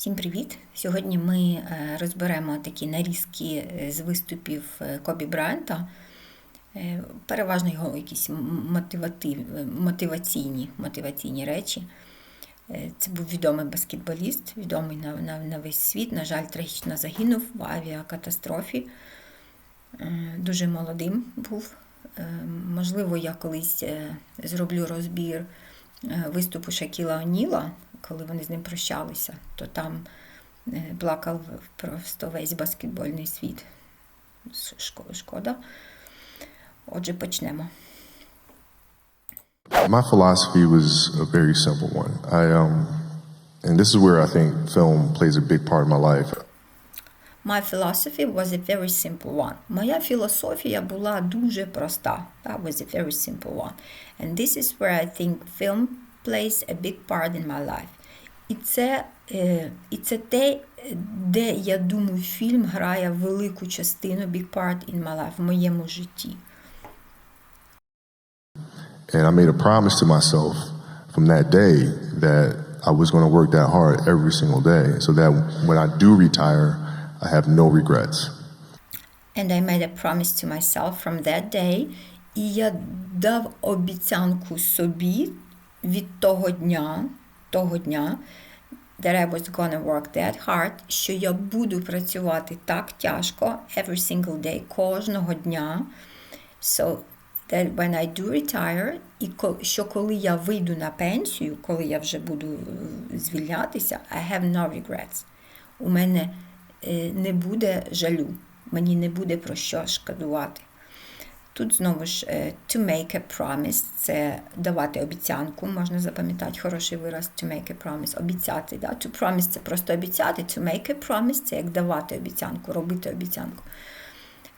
Всім привіт! Сьогодні ми е, розберемо такі нарізки е, з виступів е, Кобі Брайанта. Переважно його якісь мотиватив, мотиваційні, мотиваційні речі. Це був відомий баскетболіст, відомий на, на, на весь світ. На жаль, трагічно загинув в авіакатастрофі. Дуже молодим був. Можливо, я колись зроблю розбір виступу Шакіла Оніла, коли вони з ним прощалися, то там е, плакав просто весь баскетбольний світ. Шкода. Отже, почнемо. My philosophy was a very simple one. I um, and this is where I think film plays a big part in my life. My philosophy was a very simple one. Моя філософія була дуже проста. That was a very simple one. And this is where I think film plays a big part in my life. І це, е, і це те, де, я думаю, фільм грає велику частину, big part in my life, в моєму житті. And I made a promise to myself from that day that I was going to work that hard every single day so that when I do retire, I have no regrets. And I made a promise to myself from that day. І я дав обіцянку собі від того дня, того дня, that I was gonna work that hard, що я буду працювати так тяжко every single day, кожного дня. So that when I do retire, і що коли я вийду на пенсію, коли я вже буду е, звільнятися, I have no regrets. У мене е, не буде жалю, мені не буде про що шкодувати. Тут знову ж е, to make a promise – це давати обіцянку, можна запам'ятати хороший вираз to make a promise, обіцяти. Да? To promise – це просто обіцяти, to make a promise – це як давати обіцянку, робити обіцянку.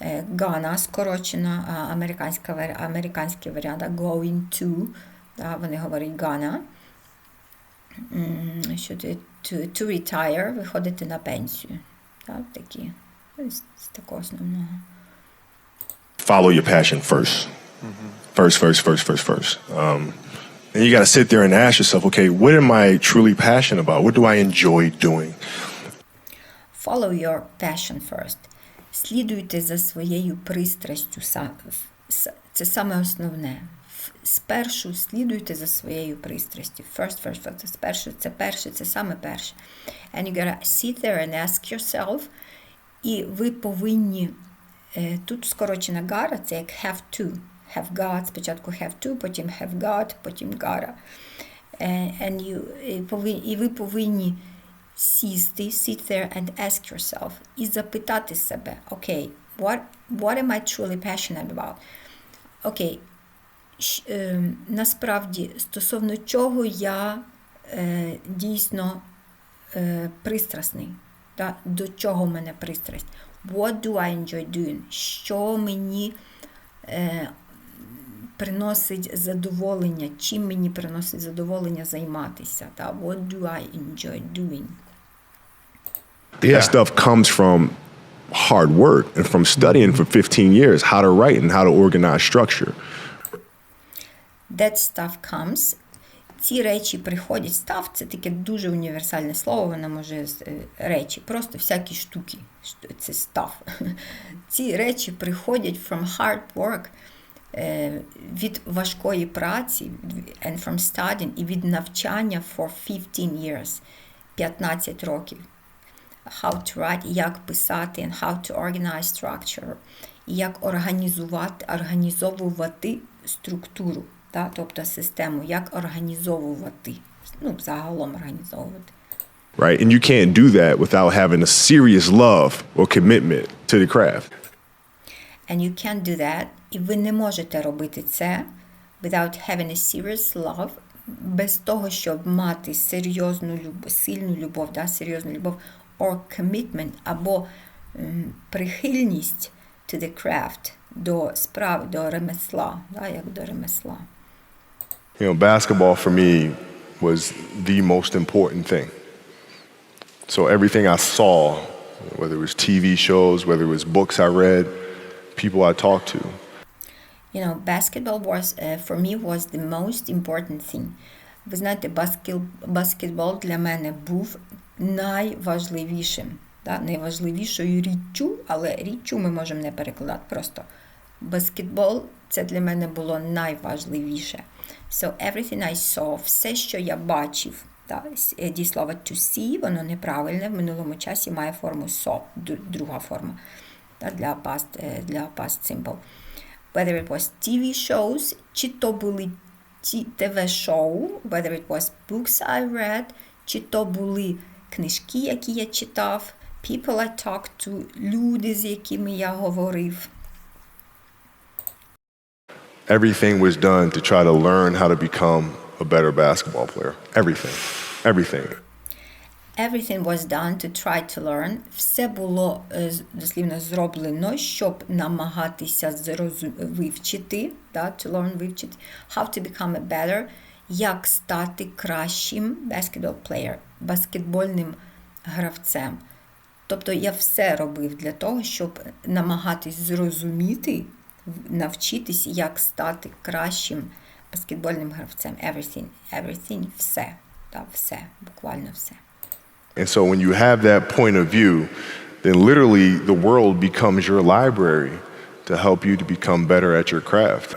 Е, Gonna скорочена, американська, американський варіант going to, да, вони говорять gonna. Що to, to retire, виходити на пенсію. Да, такі, з такого основного. follow your passion 1st First, first, first, first, first. Um, and you got to sit there and ask yourself, okay, what am I truly passionate about? What do I enjoy doing? Follow your passion first. Слідуйте за своєю пристрастю. са- с- Це саме основне. Ф- Спершу слідуйте за своєю пристрастю. First, first, first. Це спершу, це перше, це саме перше. And you gotta sit there and ask yourself. І ви повинні, е, тут скорочена gotta, це як have to. Have got, спочатку have to, потім have got, потім gotta. Е, And you, і, ви повинні сісти, sit there and ask yourself і запитати себе, окей, what, what am I truly passionate about? Окей, щ- е, насправді, стосовно чого я е, дійсно е, пристрасний, до чого в мене пристрасть? What do I enjoy doing? Що мені е, приносить задоволення, чим мені приносить задоволення займатися? Да? What do I enjoy doing? That stuff comes from hard work and from studying for 15 years how to write and how to organize structure. That stuff comes. Ці речі приходять. Stuff – це таке дуже універсальне слово, воно може е, речі, просто всякі штуки. Це stuff. Ці речі приходять from hard work, е, від важкої праці, and from studying, і від навчання for 15 years, 15 років. How to write, як писати, and how to organize structure, і як організувати, організовувати структуру, да? тобто систему, як організовувати, ну, загалом організовувати. Right? And you can't do that without having a serious love or commitment to the craft. And you can't do that, і ви не можете робити це without having a serious love, без того, щоб мати серйозну любов, сильну любов, да, серйозну любов, or commitment, або м, прихильність to the craft, до справи, до ремесла, да, як до ремесла. You know, basketball for me was the most important thing. So everything I saw, whether it was TV shows, whether it was books I read, people I talked to, You know, basketball was, uh, for me, was the most important thing. Ви знаєте, баскет, баскетбол для мене був найважливішим, да, найважливішою річчю, але річчю ми можемо не перекладати просто. Баскетбол це для мене було найважливіше. So everything I saw, все, що я бачив, е, дієслово to see, воно неправильне, в минулому часі має форму saw, друга форма да, для past, е, для past simple. Whether it was TV shows, чи то були ТВ-шоу, whether it was books I read, чи то були книжки, які я читав, people I talked to, люди, з якими я говорив. Everything was done to try to learn how to become a better basketball player. Everything. Everything. Everything was done to try to learn. Все було е, дослівно зроблено, щоб намагатися зрозу... вивчити, да, to learn, вивчити, how to become a better, як стати кращим basketball player, баскетбольним гравцем. Тобто я все робив для того, щоб намагатись зрозуміти, навчитись, як стати кращим баскетбольним гравцем. Everything, everything, все, да, все, буквально все. And so when you have that point of view, then literally the world becomes your library to help you to become better at your craft.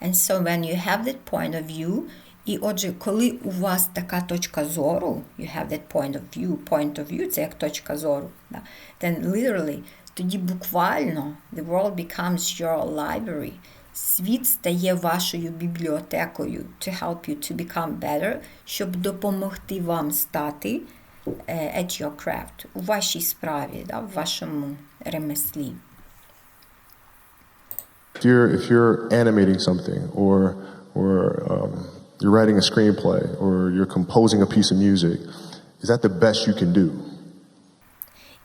And so when you have that point of view, і отже, коли у вас така точка зору, you have that point of view, point of view, це як точка зору, да, then literally, тоді буквально the world becomes your library. Світ стає вашою бібліотекою to help you to become better, щоб допомогти вам стати е, at your craft, у вашій справі, да, в вашому ремеслі. If you're if you're animating something or or um, you're writing a screenplay or you're composing a piece of music, is that the best you can do?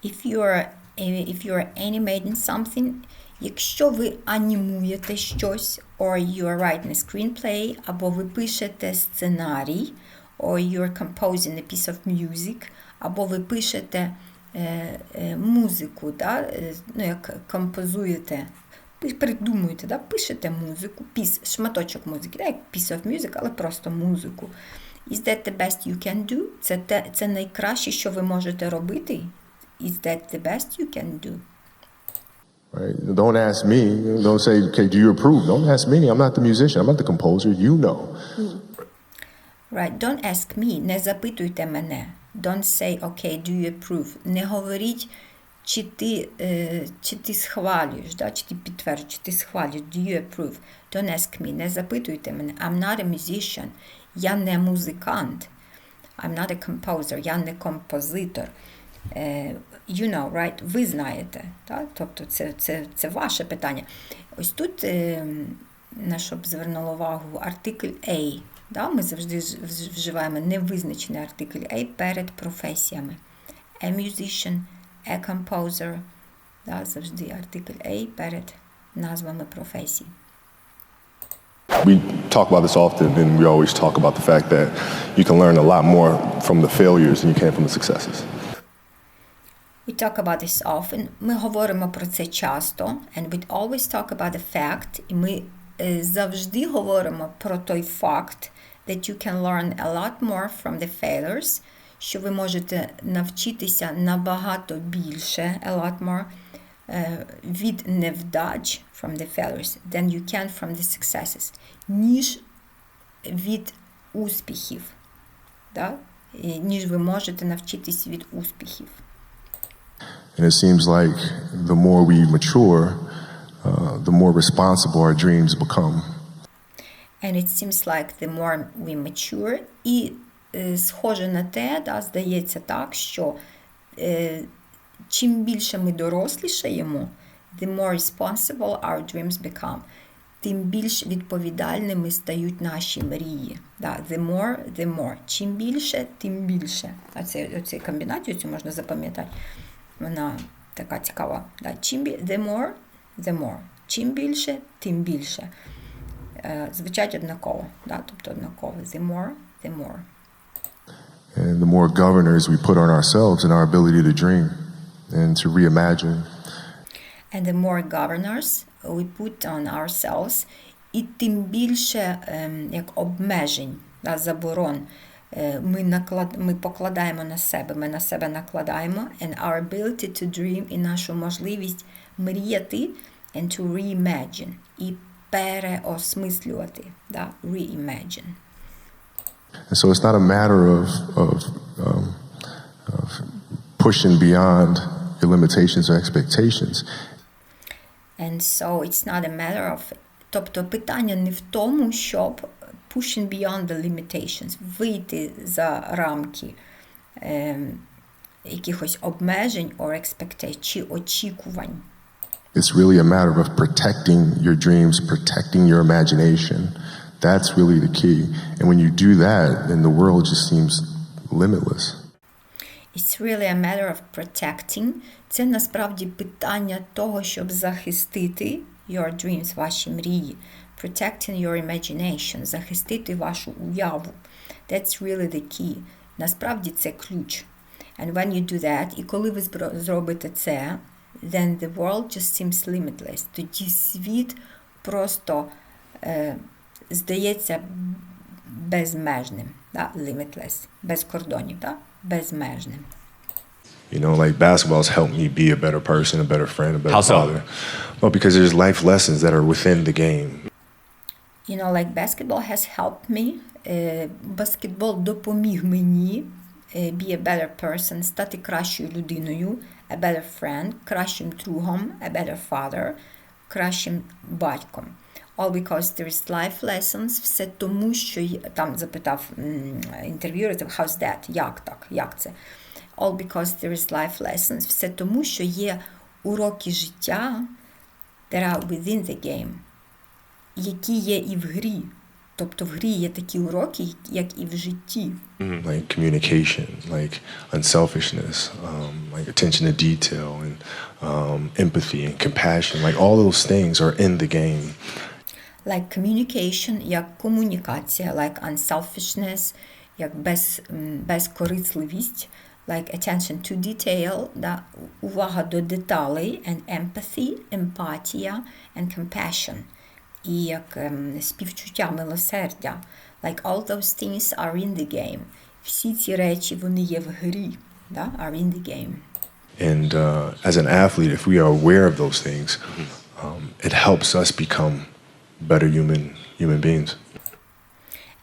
If you're, if you're animating something, якщо ви анімуєте щось, or you're writing a screenplay, або ви пишете сценарій, or you're composing a piece of music, або ви пишете е, е, музику, да? е, ну, як композуєте, пи- придумуєте, да? пишете музику, піс, шматочок музики, да? як piece of music, але просто музику. Is that the best you can do? Це, те, це найкраще, що ви можете робити? Is that the best you can do? Right? Don't ask me. Don't say, "Okay, do you approve?" Don't ask me. I'm not the musician. I'm not the composer. You know. Right, don't ask me, не запитуйте мене. Don't say, okay, do you approve? Не говоріть, чи ти, е, чи ти схвалюєш, да? чи ти підтверджуєш, чи ти схвалюєш, do you approve? Don't ask me, не запитуйте мене. I'm not a musician. Я не музикант. I'm not a composer. Я не композитор. Е, you know, right? Ви знаєте. Так? Тобто це, це, це ваше питання. Ось тут, е, на що б звернула увагу, артикль A. Да? Ми завжди вживаємо невизначений артикль A перед професіями. A musician, a composer. Да? Завжди артикль A перед назвами професій. We talk about this often, and we always talk about the fact that you can learn a lot more from the failures than you can from the successes. We talk about this often. Ми говоримо про це часто. And we always talk about the fact. І ми е, завжди говоримо про той факт that you can learn a lot more from the failures, що ви можете навчитися набагато більше, a lot more, е, від невдач from the failures than you can from the successes, ніж від успіхів. Да? І Ніж ви можете навчитись від успіхів. And it seems like the more we mature, uh, the more responsible our dreams become. And it seems like the more we mature, і е, схоже на те, да, здається так, що е, чим більше ми дорослішаємо, the more responsible our dreams become, тим більш відповідальними стають наші мрії. Да, the more, the more. Чим більше, тим більше. Оцю комбінацію цю можна запам'ятати. Вона така цікава. Да, чим бі- the more, the more. Чим більше, тим більше. Е, звучать однаково, да? тобто однаково. The more, the more. And the more governors we put on ourselves and our ability to dream and to reimagine. And the more governors we put on ourselves, і тим більше ем, як обмежень, да, заборон е, ми, наклад, ми покладаємо на себе, ми на себе накладаємо, and our ability to dream і нашу можливість мріяти and to reimagine і переосмислювати, да? reimagine. And so it's not a matter of, of, um, of pushing beyond your limitations or expectations. And so it's not a matter of. Тобто питання не в тому, щоб pushing beyond the limitations, вийти за рамки ем, якихось обмежень or expectations, чи очікувань. It's really a matter of protecting your dreams, protecting your imagination. That's really the key. And when you do that, then the world just seems limitless. It's really a matter of protecting. Це насправді питання того, щоб захистити your dreams, ваші мрії. Protecting your imagination, захистити вашу уяву. That's really the key. Насправді це ключ. And when you do that, і коли ви зробите це, then the world just seems limitless. Тоді світ просто е, здається безмежним. Да? Limitless. Без кордонів, да? безмежним. You know, like basketball's helped me be a better person, a better friend, a better How so? father. Well, because there's life lessons that are within the game. You know, like basketball has helped me. Е, Баскетбол допоміг мені е, be a better person, стати кращою людиною, a better friend, кращим другом, a better father, кращим батьком. All because there is life lessons, все тому, що там запитав інтерв'юер, how's that, як так, як це? All because there is life lessons, все тому, що є уроки життя that are within the game які є і в грі. Тобто в грі є такі уроки, як і в житті. like communication, like unselfishness, um, like attention to detail, and um, empathy and compassion. Like all those things are in the game. Like communication, як комунікація, like unselfishness, як без, м, безкорисливість, like attention to detail, да, увага до деталей, and empathy, емпатія, and compassion. І як ем, співчуття, милосердя. Like all those things are in the game. Всі ці речі, вони є в грі, да, are in the game. And uh, as an athlete, if we are aware of those things, um, it helps us become better human human beings.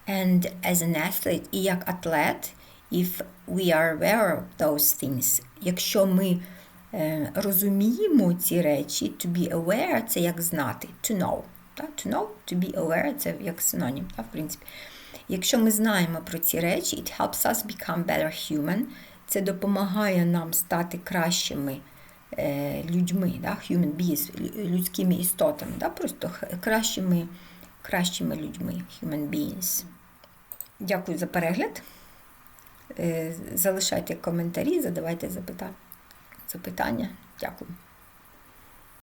And as an athlete, і як атлет, if we are aware of those things, якщо ми е, розуміємо ці речі, to be aware – це як знати, to know. Та? To know, to be aware – це як синонім, та, в принципі. Якщо ми знаємо про ці речі, it helps us become better human, це допомагає нам стати кращими е, людьми, да? human beings, людськими істотами, да? просто кращими, кращими людьми, human beings. Дякую за перегляд. Е, Залишайте коментарі, задавайте запитання. Дякую.